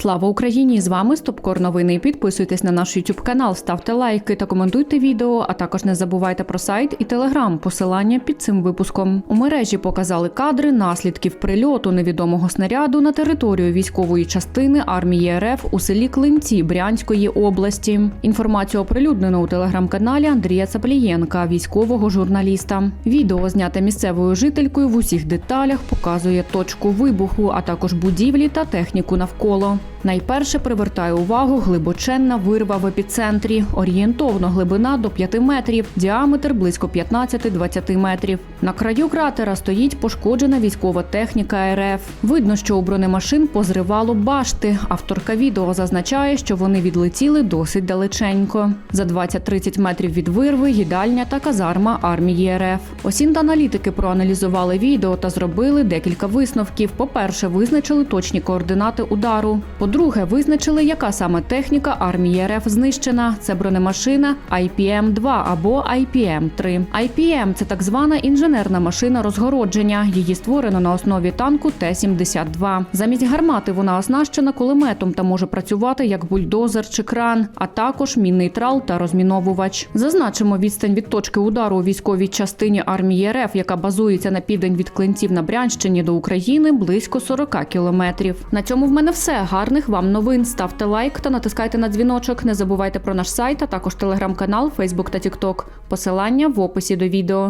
Слава Україні! З вами Стопкор Новини. Підписуйтесь на наш YouTube канал, ставте лайки та коментуйте відео. А також не забувайте про сайт і телеграм. Посилання під цим випуском. У мережі показали кадри наслідків прильоту невідомого снаряду на територію військової частини армії РФ у селі Клинці Брянської області. Інформацію оприлюднено у телеграм-каналі Андрія Цаплієнка, військового журналіста. Відео зняте місцевою жителькою в усіх деталях показує точку вибуху, а також будівлі та техніку навколо. Найперше привертає увагу глибоченна вирва в епіцентрі. Орієнтовно глибина до 5 метрів, діаметр близько 15-20 метрів. На краю кратера стоїть пошкоджена військова техніка РФ. Видно, що у бронемашин позривало башти. Авторка відео зазначає, що вони відлетіли досить далеченько. За 20-30 метрів від вирви їдальня та казарма армії РФ. Осінт-аналітики проаналізували відео та зробили декілька висновків. По-перше, визначили точні координати удару. По-друге, визначили, яка саме техніка армії РФ знищена. Це бронемашина IPM-2 або IPM-3. IPM – це так звана інженерна машина розгородження. Її створено на основі танку Т-72. Замість гармати вона оснащена кулеметом та може працювати як бульдозер чи кран, а також міннейтрал та розміновувач. Зазначимо відстань від точки удару у військовій частині армії РФ, яка базується на південь від клинців на Брянщині до України, близько 40 кілометрів. На цьому в мене все. Гарних вам новин. Ставте лайк та натискайте на дзвіночок. Не забувайте про наш сайт, а також телеграм-канал, Фейсбук та Тікток. Посилання в описі до відео.